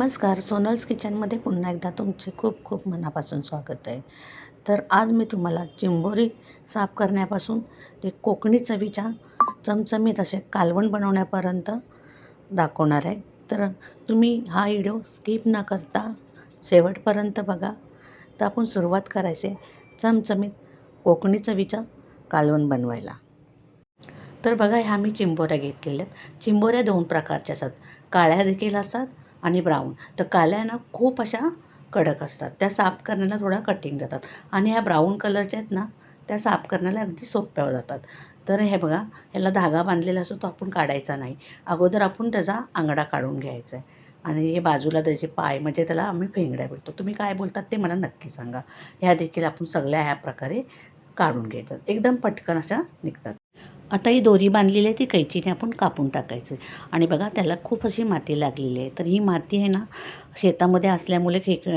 नमस्कार. सोनल्स किचनमध्ये पुन्हा एकदा तुमचे खूप खूप मनापासून स्वागत आहे. तर आज मी तुम्हाला चिंबोरी साफ करण्यापासून ते कोकणी चवीच्या चमचमीत असे कालवण बनवण्यापर्यंत दाखवणार आहे. तर तुम्ही हा व्हिडिओ स्किप न करता शेवटपर्यंत बघा. तर आपण सुरुवात करायचे चमचमीत कोकणी चवीचं कालवण बनवायला. तर बघा ह्या मी चिंबोऱ्या घेतलेल्या आहेत. चिंबोऱ्या दोन प्रकारच्या असतात. काळ्या देखील असतात आणि ब्राऊन तर काल्या ना खूप अशा कडक असतात. त्या साफ करण्याला थोडा कठीण जातात आणि ह्या ब्राऊन कलरच्या आहेत ना त्या साफ करण्याला अगदी सोप्या जातात. तर हे बघा ह्याला धागा बांधलेला असतो तो आपण काढायचा नाही. अगोदर आपण त्याचा आंगडा काढून घ्यायचा आहे. आणि हे बाजूला त्याचे पाय म्हणजे त्याला आम्ही फेंगड्या बोलतो. तुम्ही काय बोलतात ते मला नक्की सांगा. ह्या देखील आपण सगळ्या ह्या प्रकारे काढून घेतात. एकदम पटकन अशा निघतात. आता ही दोरी बांधलेली आहे ती कैचीने आपण कापून टाकायचं. आणि बघा त्याला खूप अशी माती लागलेली आहे. तर ही माती आहे ना शेतामध्ये असल्यामुळे खेक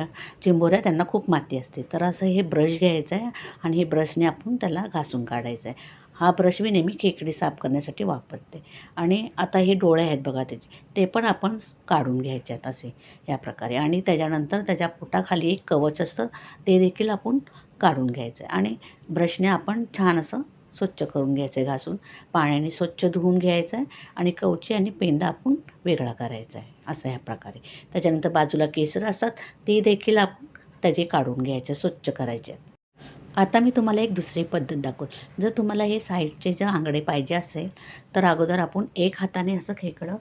चिंबोऱ्या त्यांना खूप माती असते. तर असं हे ब्रश घ्यायचं आहे आणि हे ब्रशने आपण त्याला घासून काढायचं आहे. हा ब्रश मी नेहमी खेकडी साफ करण्यासाठी वापरते. आणि आता हे डोळे आहेत बघा त्याचे ते पण आपण काढून घ्यायचे आहेत असे या प्रकारे. आणि त्याच्यानंतर त्याच्या पोटाखाली एक कवच असतं ते देखील आपण काढून घ्यायचं आहे. आणि ब्रशने आपण छान असं स्वच्छ करून घ्यायचं आहे घासून. पाण्याने स्वच्छ धुवून घ्यायचं आहे आणि कवची आणि पेंदा आपण वेगळा करायचा आहे. असं ह्या प्रकारे. त्याच्यानंतर बाजूला केसर असतात ते देखील आपण त्याचे काढून घ्यायचे स्वच्छ करायचे आहेत. आता मी तुम्हाला एक दुसरी पद्धत दाखवत. जर तुम्हाला हे साईडचे जे आंगडे पाहिजे असेल तर अगोदर आपण एक हाताने असं खेकडं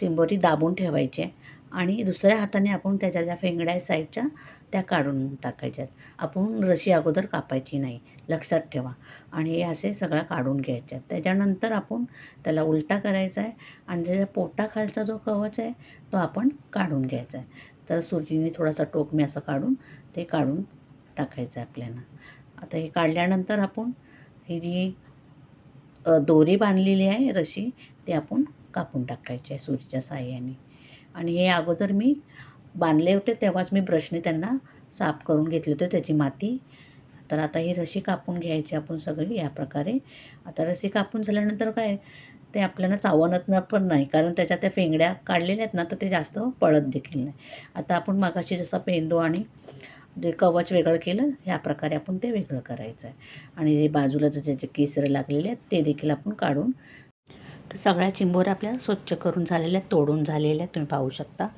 चिंबोरी दाबून ठेवायचे. आणि दुसऱ्या हाताने आपण त्याच्या ज्या फेंगड्या आहेत साईडच्या त्या काढून टाकायच्यात. आपण रशी अगोदर कापायची नाही लक्षात ठेवा. आणि हे असे सगळं काढून घ्यायच्यात. त्याच्यानंतर आपण त्याला उलटा करायचा आहे आणि त्याच्या पोटाखालचा जो कवच आहे तो आपण काढून घ्यायचा आहे. तर सुरजीने थोडासा टोक मी असं काढून ते काढून टाकायचं आहे आपल्याला. आता हे काढल्यानंतर आपण ही जी दोरी बांधलेली आहे रशी ती आपण कापून टाकायची आहे सुरीच्या साह्याने. आणि हे अगोदर मी बांधले होते तेव्हाच मी ब्रशने त्यांना साफ करून घेतले होते त्याची माती. तर आता ही रशी कापून घ्यायची आपण सगळी या प्रकारे. आता रशी कापून झाल्यानंतर काय ते आपल्याला चावणत पण नाही कारण त्याच्या त्या फेंगड्या काढलेल्या आहेत ना तर ते जास्त पळत देखील नाही. आता आपण मगाशी जसा पेंदो आणि जे कवच वेगळं केलं ह्या प्रकारे आपण ते वेगळं करायचं आहे. आणि जे बाजूला जे जे केसरं लागलेले आहेत ते देखील आपण काढून तर सगळ्या चिंबोऱ्या आपल्या स्वच्छ करून झालेल्या आहेत तोडून झालेल्या तुम्ही पाहू शकता.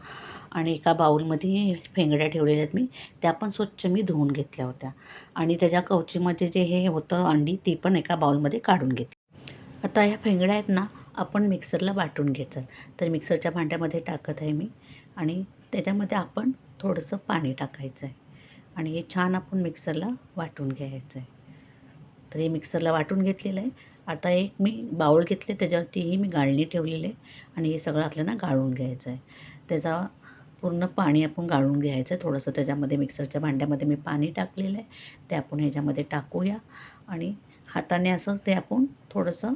आणि एका बाऊलमध्ये फेंगड्या ठेवलेल्या आहेत मी. त्या पण स्वच्छ मी धुवून घेतल्या होत्या. आणि त्याच्या कवचीमध्ये जे हे होतं अंडी ती पण एका बाऊलमध्ये काढून घेतली. आता ह्या फेंगड्या आहेत ना आपण मिक्सरला वाटून घेतात तर मिक्सरच्या भांड्यामध्ये टाकत आहे मी. आणि त्याच्यामध्ये आपण थोडंसं पाणी टाकायचं आहे. आणि हे छान आपण मिक्सरला वाटून घ्यायचं आहे. तर हे मिक्सरला वाटून घेतलेलं आहे. आता एक मी बाऊल घेतले त्याच्यावरतीही मी गाळणी ठेवलेले आहे आणि हे सगळं आपल्याला गाळून घ्यायचं आहे. त्याचा पूर्ण पाणी आपण गाळून घ्यायचं आहे. थोडंसं त्याच्यामध्ये मिक्सरच्या भांड्यामध्ये मी पाणी टाकलेलं आहे. ते आपण ह्याच्यामध्ये टाकूया आणि हाताने असं ते आपण थोडंसं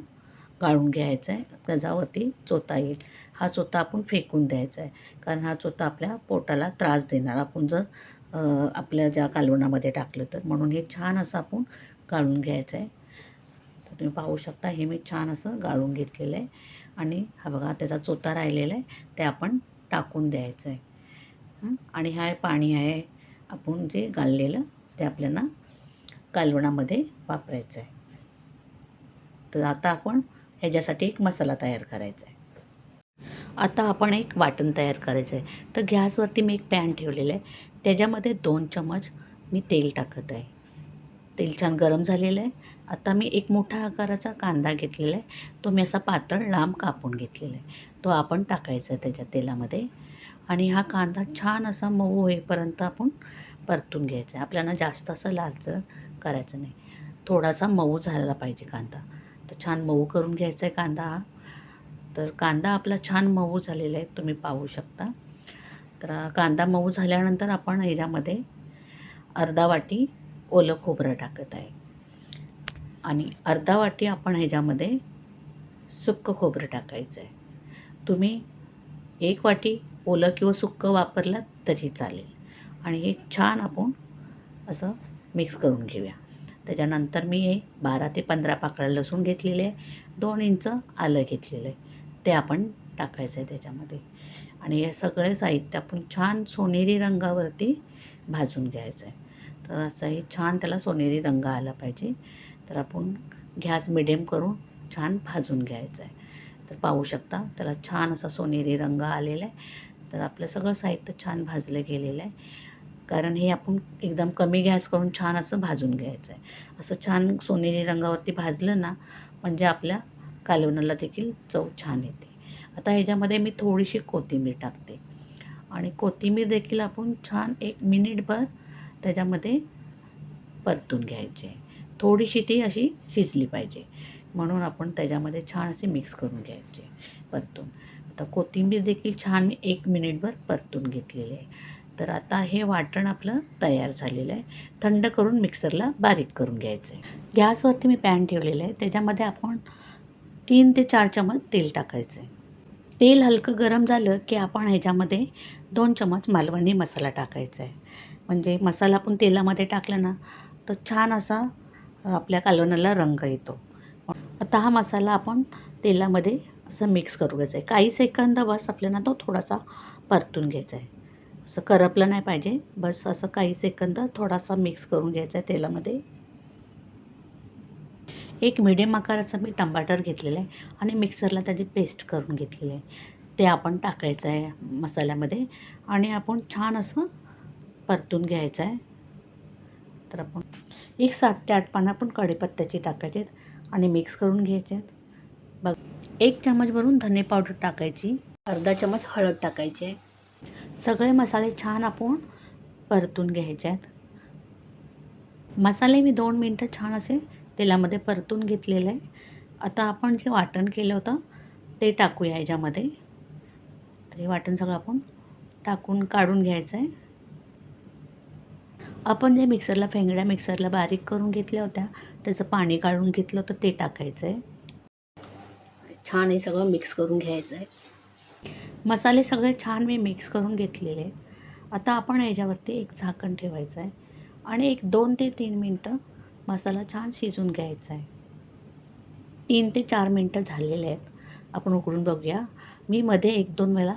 गाळून घ्यायचं आहे. त्याच्यावरती चोता येईल. हा चोता आपण फेकून द्यायचा आहे. कारण हा चोता आपल्या पोटाला त्रास देणार. आपण जर आपल्या ज्या कालवणामध्ये टाकलं तर. म्हणून हे छान असं आपण गाळून घ्यायचं आहे. तुम्ही पाहू शकता. हे मी छान असं गाळून घेतलेलं आहे. आणि हा बघा त्याचा चोता राहिलेला आहे. ते आपण टाकून द्यायचं आहे. आणि हा पाणी आहे आपण जे गाळलेलं ते आपल्याला कालवणामध्ये वापरायचं आहे. तर आता आपण ह्याच्यासाठी एक मसाला तयार करायचा आहे. आता आपण एक वाटण तयार करायचं आहे. तर गॅसवरती मी एक पॅन ठेवलेलं आहे. त्याच्यामध्ये दोन चमच मी तेल टाकत आहे. तेल छान गरम झालेलं आहे. आता मी एक मोठा आकाराचा कांदा घेतलेला आहे. तो मी असा पातळ लांब कापून घेतलेला आहे. तो आपण टाकायचा आहे त्याच्या तेलामध्ये. आणि हा कांदा छान असा मऊ होईपर्यंत आपण परतून घ्यायचा आहे. आपल्याला जास्त असं लालसर करायचं नाही. थोडासा मऊ झाला पाहिजे कांदा. तर छान मऊ करून घ्यायचा आहे कांदा हा. तर कांदा आपला छान मऊ झालेला आहे. तुम्ही पाहू शकता. तर कांदा मऊ झाल्यानंतर आपण ह्याच्यामध्ये अर्धा वाटी ओलं खोबरं टाकत आहे. आणि अर्धा वाटी आपण ह्याच्यामध्ये सुक्कं खोबरं टाकायचं आहे तुम्ही एक वाटी ओलं किंवा सुक्कं वापरलात तरी चालेल. आणि हे छान आपण असं मिक्स करून घेऊया. त्याच्यानंतर मी हे बारा ते पंधरा पाकळ्या लसूण घेतलेले आहे. दोन इंच आलं घेतलेलं आहे. ते आपण टाकायचं आहे त्याच्यामध्ये. आणि हे सगळे साहित्य आपण छान सोनेरी रंगावरती भाजून घ्यायचं आहे. तर असं हे छान त्याला सोनेरी रंग आला पाहिजे. तर आपण गॅस मिडियम करून छान भाजून घ्यायचं आहे. तर पाहू शकता त्याला छान असा सोनेरी रंग आलेला आहे. तर आपलं सगळं साहित्य छान भाजलं गेलेलं आहे. कारण हे आपण एकदम कमी गॅस करून छान असं भाजून घ्यायचं आहे. असं छान सोनेरी रंगावरती भाजलं ना म्हणजे आपल्या कालवणाला देखील चव छान येते. आता ह्याच्यामध्ये मी थोडीशी कोथिंबीर टाकते. आणि कोथिंबीर देखील आपण छान एक मिनिटभर त्याच्यामध्ये परतून घ्यायचे. थोडीशी ती अशी शिजली पाहिजे. म्हणून आपण त्याच्यामध्ये छान असे मिक्स करून घ्यायचे परतून. आता कोथिंबीर देखील छान मी एक मिनिटभर परतून घेतलेली आहे. तर आता हे वाटण आपलं तयार झालेलं आहे. थंड करून मिक्सरला बारीक करून घ्यायचं आहे गॅसवरती मी पॅन ठेवलेलं आहे. त्याच्यामध्ये आपण तीन ते चार चमच तेल टाकायचं आहे तेल हलकं गरम झालं की आपण ह्याच्यामध्ये दोन चमच मालवणी मसाला टाकायचा आहे. म्हणजे मसाला आपण तेलामध्ये टाकला ना तर छान असा आपल्या कालवणाला रंग येतो. आता हा मसाला आपण तेलामध्ये असं मिक्स करू घ्यायचं आहे. काही सेकंद बस आपल्याला तो थोडासा परतून घ्यायचा आहे. असं करपलं नाही पाहिजे. बस असं काही सेकंद थोडासा मिक्स करून घ्यायचा आहे तेलामध्ये. एक मिडियम आकाराचा मी टमाटर घेतलेला आहे आणि मिक्सरला त्याची पेस्ट करून घेतलेली आहे. ते आपण टाकायचं आहे मसाल्यामध्ये आणि आपण छान असं परतून घ्यायचं आहे. तर आपण एक सात ते आठ पानं आपण कढीपत्त्याची टाकायचे आहेत आणि मिक्स करून घ्यायचे आहेत. बघ एक चमच भरून धने पावडर टाकायची अर्धा चमच हळद टाकायची आहे. सगळे मसाले छान आपण परतून घ्यायचे आहेत. मसाले मी दोन मिनटं छान असे तेलामध्ये परतून घेतलेलं आहे. आता आपण जे वाटण केलं होतं ते टाकूया याच्यामध्ये. तर हे वाटण सगळं आपण टाकून काढून घ्यायचं आहे. आपण जे मिक्सरला फेंगड्या मिक्सरला बारीक करून घेतल्या होत्या त्याचं पाणी काढून घेतलं होतं ते टाकायचं आहे. छान हे सगळं मिक्स करून घ्यायचं आहे. मसाले सगळे छान मी मिक्स करून घेतलेले आहेत. आता आपण याच्यावरती एक झाकण ठेवायचं आहे. आणि एक दोन ते तीन मिनटं मसाला छान शिजून घ्यायचा आहे. तीन ते चार मिनटं झालेले आहेत. आपण उघडून बघूया. मी मध्ये एक दोन वेळा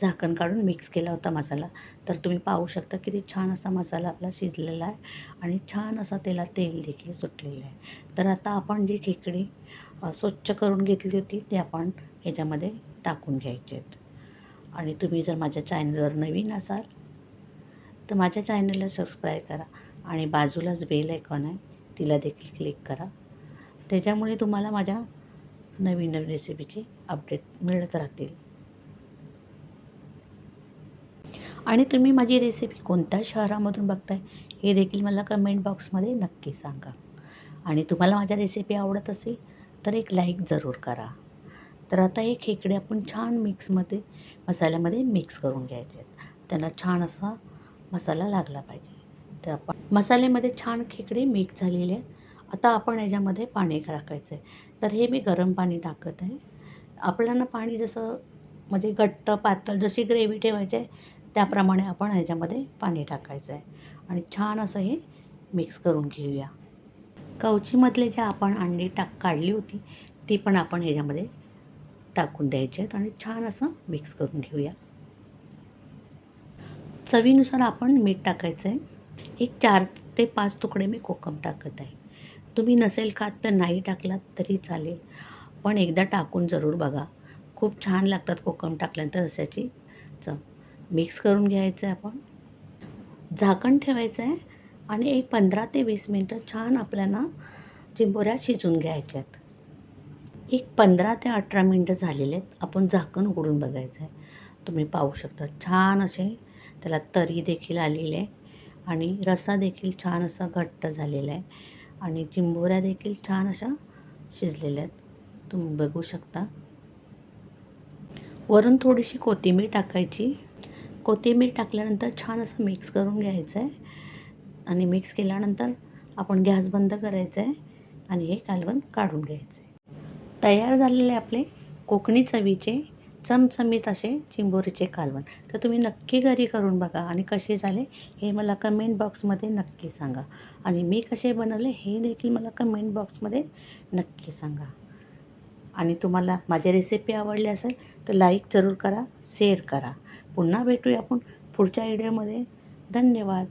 झाकण काढून मिक्स केला होता मसाला. तर तुम्ही पाहू शकता किती छान असा मसाला आपला शिजलेला आहे आणि छान असा त्याला तेल देखील सुटलेलं आहे. तर आता आपण जी खेकडी स्वच्छ करून घेतली होती ती आपण ह्याच्यामध्ये टाकून घ्यायचे आहेत. आणि तुम्ही जर माझ्या चॅनलवर नवीन असाल तर माझ्या चॅनलला सबस्क्राईब करा आणि बाजूलाच बेल आयकॉन आहे. तिला देखील क्लिक करा. त्याच्यामुळे तुम्हाला माझ्या नवीन नवीन रेसिपीचे अपडेट मिळत राहतील. आणि तुम्ही माझी रेसिपी कोणत्या शहरामधून बघताय हे देखील मला कमेंट बॉक्समध्ये नक्की सांगा. आणि तुम्हाला माझ्या रेसिपी आवडत असेल तर एक लाईक जरूर करा. तर आता हे खेकडे आपण छान मिक्समध्ये मसाल्यामध्ये मिक्स करून घ्यायचे आहेत. त्यांना छान असा मसाला लागला पाहिजे. तर आपण. मसाल्यामध्ये छान खेकडे मिक्स झालेले आहेत. आता आपण याच्यामध्ये पाणी टाकायचं आहे. तर हे मी गरम पाणी टाकत आहे. आपल्याला पाणी जसं म्हणजे घट्ट पातळ जशी ग्रेव्ही ठेवायची आहे त्याप्रमाणे आपण ह्याच्यामध्ये पाणी टाकायचं आहे. आणि छान असं हे मिक्स करून घेऊया. कवचीमधले जे आपण अंडी टाक काढली होती ती पण आपण ह्याच्यामध्ये टाकून द्यायचे आहेत आणि छान असं मिक्स करून घेऊया. चवीनुसार आपण मीठ टाकायचं आहे. एक चार ते पाच तुकडे मी कोकम टाकत आहे. तुम्ही नसेल खात तर नाही टाकलात तरी चालेल. पण एकदा टाकून जरूर बघा. खूप छान लागतात कोकम टाकल्यानंतर रस्याची. चव मिक्स करून घ्यायचं आहे आपण. झाकण ठेवायचं आहे आणि एक पंधरा ते वीस मिनटं छान आपल्याला चिंबोऱ्या शिजून घ्यायच्यात एक पंधरा ते अठरा मिनटं झालेले आहेत. आपण झाकण उघडून बघायचं आहे. तुम्ही पाहू शकता छान असे त्याला तरी देखील आलेली आहे. आणि रस्सा देखील छान असा घट्ट झालेला आहे. आणि चिंबोऱ्या देखील छान अशा शिजलेल्या आहेत. तुम्ही बघू शकता. वरून थोडीशी कोथिंबीर टाकायची. कोथिंबीर टाकल्यानंतर छान असं मिक्स करून घ्यायचं आहे आणि मिक्स केल्यानंतर आपण गॅस बंद करायचं आहे आणि हे कालवण काढून घ्यायचं आहे तयार झालेले आपले कोकणी चवीचे चमचमीत असे चिंबोरीचे कालवण. तर तुम्ही नक्की घरी करून बघा आणि कसे झाले हे मला कमेंट बॉक्समध्ये नक्की सांगा. आणि मी कसे बनवले हे देखील मला कमेंट बॉक्समध्ये नक्की सांगा. आणि तुम्हाला माझी रेसिपी आवडली असेल तर लाईक जरूर करा शेअर करा. पुन्हा भेटूया आपण पुढच्या व्हिडिओमध्ये धन्यवाद.